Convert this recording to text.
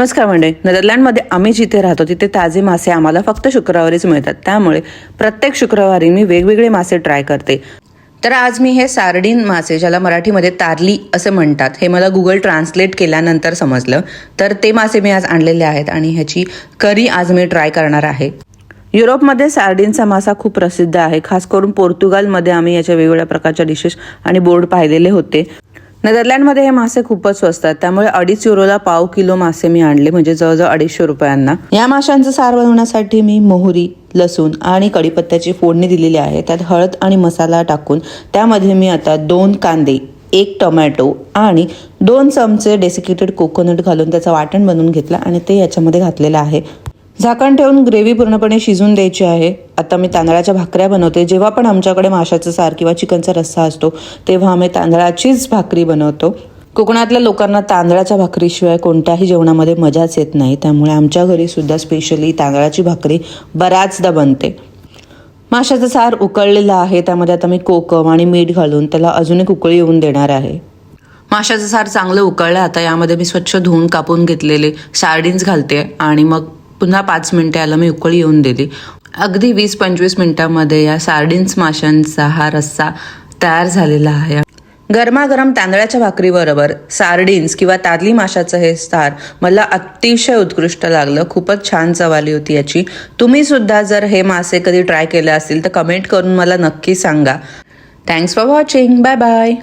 नमस्कार मंडळी. नेदरलँडमध्ये आम्ही जिथे राहतो तिथे ताजे मासे आम्हाला फक्त शुक्रवारीच मिळतात. त्यामुळे प्रत्येक शुक्रवारी मी वेगवेगळे मासे ट्राय करते. तर आज मी हे सार्डिन मासे ज्याला मराठीमध्ये तारली असे म्हणतात हे मला गुगल ट्रान्सलेट केल्यानंतर समजलं. तर ते मासे मी आज आणलेले आहेत आणि ह्याची करी आज मी ट्राय करणार आहे. युरोपमध्ये सार्डिनचा मासा खूप प्रसिद्ध आहे. खास करून पोर्तुगालमध्ये आम्ही याच्या वेगवेगळ्या प्रकारच्या डिशेस आणि बोर्ड पाहिलेले होते. नेदरलँडमध्ये हे मासे खूपच स्वस्त आहेत. त्यामुळे अडीच युरोला पाव किलो मासे मी आणले म्हणजे जवळजवळ अडीचशे रुपयांना. या माशांचं सार बनवण्यासाठी मी मोहरी लसूण आणि कढीपत्त्याची फोडणी दिलेली आहे. त्यात हळद आणि मसाला टाकून त्यामध्ये मी आता दोन कांदे एक टोमॅटो आणि दोन चमचे डेसिकेटेड कोकोनट घालून त्याचं वाटण बनवून घेतलं आणि ते याच्यामध्ये घातलेलं आहे. झाकण ठेवून ग्रेव्ही पूर्णपणे शिजून द्यायची आहे. आता मी तांदळाच्या भाकऱ्या बनवते. जेव्हा पण आमच्याकडे माशाचं सार किंवा चिकनचा रस्सा असतो तेव्हा आम्ही तांदळाचीच भाकरी बनवतो. कोकणातल्या लोकांना तांदळाच्या भाकरीशिवाय कोणत्याही जेवणामध्ये मजाच येत नाही. त्यामुळे आमच्या घरी सुद्धा स्पेशली तांदळाची भाकरी बऱ्याचदा बनते. माशाचं सार उकळलेलं आहे. त्यामध्ये आता मी कोकम आणि मीठ घालून त्याला अजून एक उकळी येऊन देणार आहे. माशाचं सार चांगलं उकळलं. आता यामध्ये मी स्वच्छ धुवून कापून घेतलेले सार्डिन्स घालते आणि मग पुन्हा पाच मिनिटं याला मी उकळी येऊन दिली. अगदी वीस पंचवीस मिनिटांमध्ये या सार्डिन्स माशांचा हा रस्सा तयार झालेला आहे. गरमागरम तांदळाच्या भाकरीबरोबर सार्डिन्स किंवा तादली माशाचं हे सार मला अतिशय उत्कृष्ट लागलं. खूपच छान चव आली होती याची. तुम्ही सुद्धा जर हे मासे कधी ट्राय केले असतील तर कमेंट करून मला नक्की सांगा. Thanks for watching bye bye